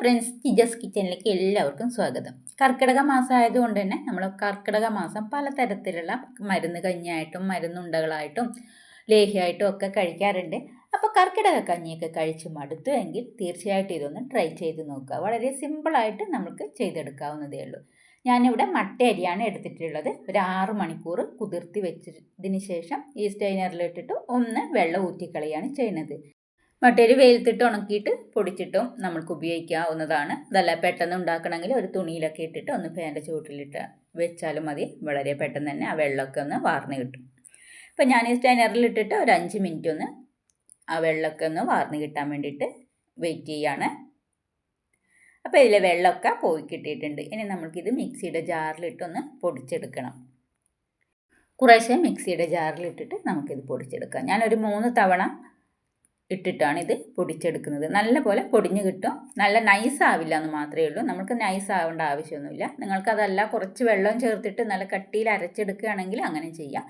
Friends ജിജസ് കിച്ചണിലേക്ക് എല്ലാവർക്കും സ്വാഗതം. കർക്കിടക മാസം ആയതുകൊണ്ട് തന്നെ നമ്മൾ കർക്കിടക മാസം പലതരത്തിലുള്ള മരുന്ന് കഞ്ഞിയായിട്ടും മരുന്നുണ്ടകളായിട്ടും ലേഹ്യമായിട്ടും ഒക്കെ കഴിക്കാറുണ്ട്. അപ്പോൾ കർക്കിടക കഞ്ഞിയൊക്കെ കഴിച്ച് മടുത്തു എങ്കിൽ തീർച്ചയായിട്ടും ഇതൊന്ന് ട്രൈ ചെയ്ത് നോക്കുക. വളരെ സിമ്പിളായിട്ട് നമുക്ക് ചെയ്തെടുക്കാവുന്നതേ ഉള്ളൂ. ഞാനിവിടെ മട്ട അരിയാണ് എടുത്തിട്ടുള്ളത്. ഒരു ആറ് മണിക്കൂർ കുതിർത്തി വെച്ചതിന് ശേഷം ഈ സ്റ്റൈനറിലിട്ടിട്ട് ഒന്ന് വെള്ളം ഊറ്റിക്കളയാണ് ചെയ്യുന്നത്. മട്ടേരി വെയിലത്തിട്ട് ഉണക്കിയിട്ട് പൊടിച്ചിട്ടും നമ്മൾക്ക് ഉപയോഗിക്കാവുന്നതാണ്. അതല്ല പെട്ടെന്ന് ഉണ്ടാക്കണമെങ്കിൽ ഒരു തുണിയിലൊക്കെ ഇട്ടിട്ട് ഒന്ന് ഫാന്റെ ചുവട്ടിലിട്ട് വെച്ചാലും മതി. വളരെ പെട്ടെന്ന് തന്നെ ആ വെള്ളമൊക്കെ ഒന്ന് വാർന്ന് കിട്ടും. അപ്പം ഞാൻ ഈ സ്റ്റൈനറിലിട്ടിട്ട് ഒരു അഞ്ച് മിനിറ്റ് ഒന്ന് ആ വെള്ളമൊക്കെ ഒന്ന് വാർന്ന് കിട്ടാൻ വേണ്ടിയിട്ട് വെയിറ്റ് ചെയ്യാണ് അപ്പോൾ ഇതിലെ വെള്ളമൊക്കെ പോയി കിട്ടിയിട്ടുണ്ട്. ഇനി നമ്മൾക്കിത് മിക്സിയുടെ ജാറിലിട്ടൊന്ന് പൊടിച്ചെടുക്കണം. കുറേശ്ശെ മിക്സിയുടെ ജാറിലിട്ടിട്ട് നമുക്കിത് പൊടിച്ചെടുക്കാം. ഞാനൊരു മൂന്ന് തവണ ഇട്ടിട്ടാണ് ഇത് പൊടിച്ചെടുക്കുന്നത്. നല്ല പോലെ പൊടിഞ്ഞ് കിട്ടും. നല്ല നൈസ് ആവില്ല എന്ന് മാത്രമേ ഉള്ളൂ. നമുക്ക് നൈസ് ആവേണ്ട ആവശ്യമൊന്നുമില്ല. നിങ്ങൾക്കതല്ല കുറച്ച് വെള്ളം ചേർത്തിട്ട് നല്ല കട്ടിയിൽ അരച്ചെടുക്കുകയാണെങ്കിൽ അങ്ങനെ ചെയ്യാം.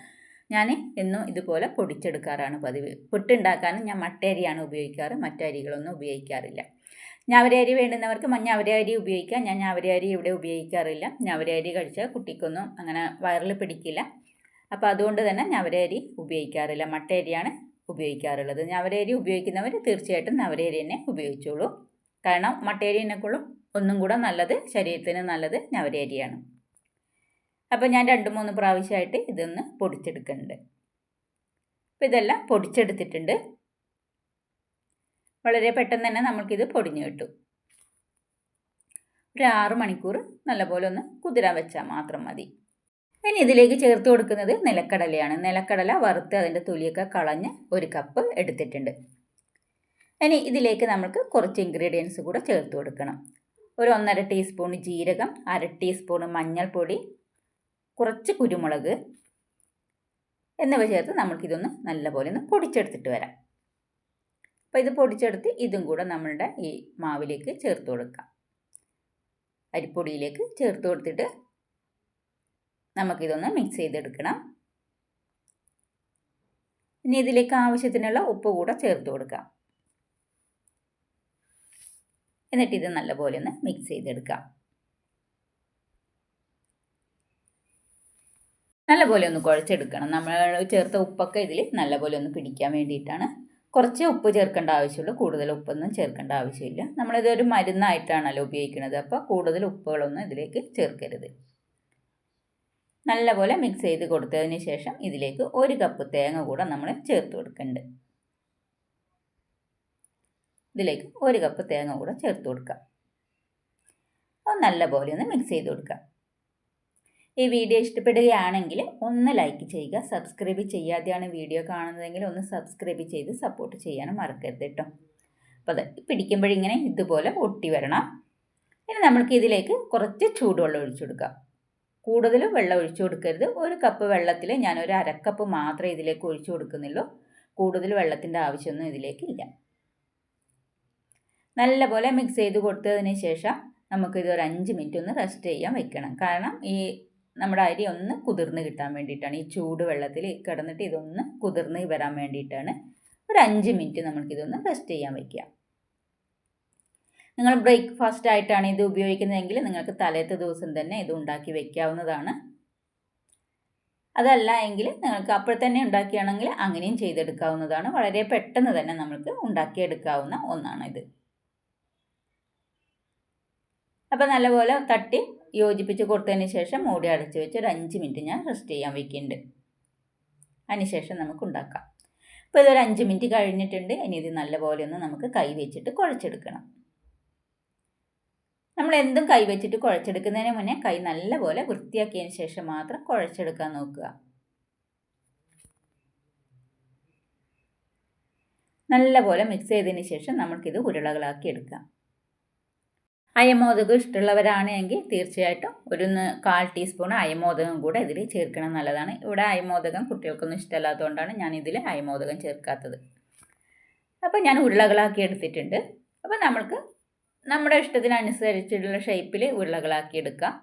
ഞാൻ എന്നും ഇതുപോലെ പൊടിച്ചെടുക്കാറാണ് പതിവ്. പുട്ടുണ്ടാക്കാനും ഞാൻ മട്ടരിയാണ് ഉപയോഗിക്കാറ്. മറ്റരികളൊന്നും ഉപയോഗിക്കാറില്ല. ഞവരരി വേണ്ടുന്നവർക്ക് ഞവരരി ഉപയോഗിക്കാം. ഞാൻ ഞവരരി ഇവിടെ ഉപയോഗിക്കാറില്ല. ഞവരരി കഴിച്ചാൽ കുട്ടിക്കൊന്നും അങ്ങനെ വയറിൽ പിടിക്കില്ല. അപ്പോൾ അതുകൊണ്ട് തന്നെ ഞവരരി ഉപയോഗിക്കാറില്ല. മട്ടരിയാണ് ഉപയോഗിക്കാറുള്ളത്. നവരേരി ഉപയോഗിക്കുന്നവർ തീർച്ചയായിട്ടും നവരേരി തന്നെ ഉപയോഗിച്ചോളൂ. കാരണം മട്ടേരിനെക്കുള്ളും ഒന്നും കൂടെ നല്ലത് ശരീരത്തിന് നല്ലത് നവരേരിയാണ്. അപ്പോൾ ഞാൻ രണ്ട് മൂന്ന് പ്രാവശ്യമായിട്ട് ഇതൊന്ന് പൊടിച്ചെടുക്കുന്നുണ്ട്. അപ്പോൾ ഇതെല്ലാം പൊടിച്ചെടുത്തിട്ടുണ്ട്. വളരെ പെട്ടെന്ന് തന്നെ നമുക്കിത് പൊടിഞ്ഞു കിട്ടും. ഒരു ആറ് മണിക്കൂർ നല്ലപോലെ ഒന്ന് കുതിരാൻ വെച്ചാൽ മാത്രം മതി. ഇനി ഇതിലേക്ക് ചേർത്ത് കൊടുക്കുന്നത് നിലക്കടലയാണ്. നിലക്കടല വറുത്ത് അതിന്റെ തൊലിയൊക്കെ കളഞ്ഞ് ഒരു കപ്പ് എടുത്തിട്ടുണ്ട്. ഇനി ഇതിലേക്ക് നമുക്ക് കുറച്ച് ഇൻഗ്രീഡിയൻസ് കൂടെ ചേർത്ത് കൊടുക്കണം. ഒരു ഒന്നര ടീസ്പൂൺ ജീരകം അര ടീസ്പൂൺ മഞ്ഞൾപ്പൊടി കുറച്ച് കുരുമുളക് എന്നിവ ചേർത്ത് നമുക്കിതൊന്ന് നല്ലപോലെ ഒന്ന് പൊടിച്ചെടുത്തിട്ട് വരാം. അപ്പോൾ ഇത് പൊടിച്ചെടുത്ത് ഇതും കൂടെ നമ്മളുടെ ഈ മാവിലേക്ക് ചേർത്ത് കൊടുക്കാം. അരിപ്പൊടിയിലേക്ക് ചേർത്ത് കൊടുത്തിട്ട് നമുക്കിതൊന്ന് മിക്സ് ചെയ്തെടുക്കണം. ഇനി ഇതിലേക്ക് ആവശ്യത്തിനുള്ള ഉപ്പ് കൂടെ ചേർത്ത് കൊടുക്കാം. എന്നിട്ട് ഇത് നല്ലപോലെ ഒന്ന് മിക്സ് ചെയ്തെടുക്കാം. നല്ലപോലെ ഒന്ന് കുഴച്ചെടുക്കണം. നമ്മൾ ചേർത്ത ഉപ്പൊക്കെ ഇതിൽ നല്ലപോലെ ഒന്ന് പിടിക്കാൻ വേണ്ടിയിട്ടാണ്. കുറച്ച് ഉപ്പ് ചേർക്കേണ്ട ആവശ്യമുള്ളൂ. കൂടുതൽ ഉപ്പൊന്നും ചേർക്കേണ്ട ആവശ്യമില്ല. നമ്മളിതൊരു മരുന്നായിട്ടാണല്ലോ ഉപയോഗിക്കുന്നത്. അപ്പോൾ കൂടുതൽ ഉപ്പുകളൊന്നും ഇതിലേക്ക് ചേർക്കരുത്. നല്ലപോലെ മിക്സ് ചെയ്ത് കൊടുത്തതിന് ശേഷം ഇതിലേക്ക് ഒരു കപ്പ് തേങ്ങ കൂടെ നമ്മൾ ചേർത്ത് കൊടുക്കുന്നുണ്ട് ഇതിലേക്ക് ഒരു കപ്പ് തേങ്ങ കൂടെ ചേർത്ത് കൊടുക്കാം. അപ്പോൾ നല്ലപോലെ ഒന്ന് മിക്സ് ചെയ്ത് കൊടുക്കാം. ഈ വീഡിയോ ഇഷ്ടപ്പെടുകയാണെങ്കിൽ ഒന്ന് ലൈക്ക് ചെയ്യുക സബ്സ്ക്രൈബ് ചെയ്യാതെയാണ് വീഡിയോ കാണുന്നതെങ്കിൽ ഒന്ന് സബ്സ്ക്രൈബ് ചെയ്ത് സപ്പോർട്ട് ചെയ്യാനും മറക്കരുത് കേട്ടോ അപ്പോൾ അത് പിടിക്കുമ്പോഴിങ്ങനെ ഇതുപോലെ ഒട്ടി വരണം. ഇനി നമ്മൾക്ക് ഇതിലേക്ക് കുറച്ച് ചൂടുവെള്ളം ഒഴിച്ചു കൊടുക്കാം. കൂടുതൽ വെള്ളം ഒഴിച്ചു കൊടുക്കരുത്. ഒരു കപ്പ് വെള്ളത്തിൽ ഞാൻ ഒരു അരക്കപ്പ് മാത്രമേ ഇതിലേക്ക് ഒഴിച്ചു കൊടുക്കുന്നുള്ളൂ. കൂടുതൽ വെള്ളത്തിന്റെ ആവശ്യമൊന്നും ഇതിലേക്കില്ല നല്ലപോലെ മിക്സ് ചെയ്ത് കൊടുത്തതിന് ശേഷം നമുക്കിത് ഒരു അഞ്ച് മിനിറ്റ് ഒന്ന് റെസ്റ്റ് ചെയ്യാൻ വെക്കണം. കാരണം ഈ നമ്മുടെ അരി ഒന്ന് കുതിർന്ന് കിട്ടാൻ വേണ്ടിയിട്ടാണ്. ഈ ചൂട് വെള്ളത്തിൽ കിടന്നിട്ട് ഇതൊന്ന് കുതിർന്ന് വരാൻ വേണ്ടിയിട്ടാണ്. ഒരു അഞ്ച് മിനിറ്റ് നമുക്കിതൊന്ന് റെസ്റ്റ് ചെയ്യാൻ വയ്ക്കുക നിങ്ങൾ ബ്രേക്ക്ഫാസ്റ്റ് ആയിട്ടാണ് ഇത് ഉപയോഗിക്കുന്നതെങ്കിൽ നിങ്ങൾക്ക് തലേത്തെ ദിവസം തന്നെ ഇത് ഉണ്ടാക്കി വെക്കാവുന്നതാണ്. അതല്ല എങ്കിൽ നിങ്ങൾക്ക് അപ്പോൾ തന്നെ ഉണ്ടാക്കിയാണെങ്കിൽ അങ്ങനെയും ചെയ്തെടുക്കാവുന്നതാണ്. വളരെ പെട്ടെന്ന് തന്നെ നമുക്ക് ഉണ്ടാക്കിയെടുക്കാവുന്ന ഒന്നാണ് ഇത്. അപ്പോൾ നല്ലപോലെ തട്ടി യോജിപ്പിച്ച് കൊടുത്തതിന് ശേഷം മൂടി അടച്ച് വെച്ച് ഒരു അഞ്ച് മിനിറ്റ് ഞാൻ റെസ്റ്റ് ചെയ്യാൻ വയ്ക്കുന്നുണ്ട് അതിനുശേഷം നമുക്ക് ഉണ്ടാക്കാം. അപ്പോൾ ഇതൊരു അഞ്ച് മിനിറ്റ് കഴിഞ്ഞിട്ടുണ്ട്. ഇനി ഇത് നല്ലപോലെ ഒന്ന് നമുക്ക് കൈ വെച്ചിട്ട് കുഴച്ചെടുക്കണം. നമ്മൾ എന്തും കൈ വെച്ചിട്ട് കുഴച്ചെടുക്കുന്നതിന് മുന്നേ കൈ നല്ലപോലെ വൃത്തിയാക്കിയതിന് ശേഷം മാത്രം കുഴച്ചെടുക്കാൻ നോക്കുക. നല്ലപോലെ മിക്സ് ചെയ്തതിന് ശേഷം നമുക്കിത് ഉരുളകളാക്കി എടുക്കാം. അയമോദകം ഇഷ്ടമുള്ളവരാണെങ്കിൽ തീർച്ചയായിട്ടും ഒരു കാൽ ടീസ്പൂൺ അയമോദകം കൂടെ ഇതിൽ ചേർക്കണം നല്ലതാണ്. ഇവിടെ അയമോദകം കുട്ടികൾക്കൊന്നും ഇഷ്ടമല്ലാത്തതുകൊണ്ടാണ് ഞാൻ ഇതിൽ അയമോദകം ചേർക്കാത്തത്. അപ്പോൾ ഞാൻ ഉരുളകളാക്കി എടുത്തിട്ടുണ്ട്. അപ്പോൾ നമ്മൾക്ക് നമ്മുടെ ഇഷ്ടത്തിനനുസരിച്ചിട്ടുള്ള ഷേപ്പിൽ ഉരുളകളാക്കി എടുക്കാം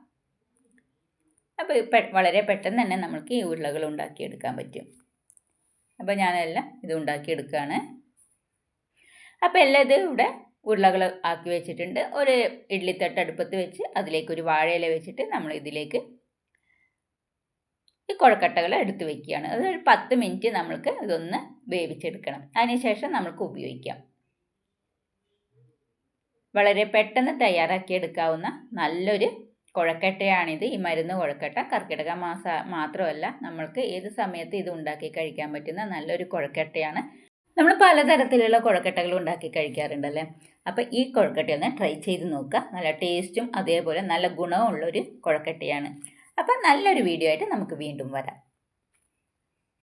അപ്പോൾ വളരെ പെട്ടെന്ന് തന്നെ നമുക്ക് ഈ ഉരുളകൾ ഉണ്ടാക്കിയെടുക്കാൻ പറ്റും. അപ്പോൾ ഞാനെല്ലാം ഇത് ഉണ്ടാക്കിയെടുക്കുകയാണ് അപ്പോൾ എല്ലാം ഇത് ഇവിടെ ഉരുളകൾ ആക്കി വെച്ചിട്ടുണ്ട്. ഒരു ഇഡ്ലിത്തട്ട് അടുപ്പത്ത് വെച്ച് അതിലേക്ക് ഒരു വാഴയില വെച്ചിട്ട് നമ്മൾ ഇതിലേക്ക് ഈ കുഴക്കട്ടകൾ എടുത്ത് വെക്കുകയാണ്. അതൊരു പത്ത് മിനിറ്റ് നമ്മൾക്ക് ഇതൊന്ന് വേവിച്ചെടുക്കണം. അതിനുശേഷം നമുക്ക് ഉപയോഗിക്കാം. വളരെ പെട്ടെന്ന് തയ്യാറാക്കി എടുക്കാവുന്ന നല്ലൊരു കുഴക്കട്ടയാണിത്. ഈ മരുന്ന് കുഴക്കട്ട കർക്കിടക മാസ മാത്രമല്ല നമ്മൾക്ക് ഏത് സമയത്ത് ഇത് ഉണ്ടാക്കി കഴിക്കാൻ പറ്റുന്ന നല്ലൊരു കുഴക്കട്ടയാണ്. നമ്മൾ പലതരത്തിലുള്ള കുഴക്കട്ടകൾ ഉണ്ടാക്കി കഴിക്കാറുണ്ടല്ലേ? അപ്പോൾ ഈ കുഴക്കട്ട ഒന്ന് ട്രൈ ചെയ്ത് നോക്കുക. നല്ല ടേസ്റ്റും അതേപോലെ നല്ല ഗുണവും ഉള്ളൊരു കുഴക്കട്ടയാണ്. അപ്പം നല്ലൊരു വീഡിയോ ആയിട്ട് നമുക്ക് വീണ്ടും വരാം.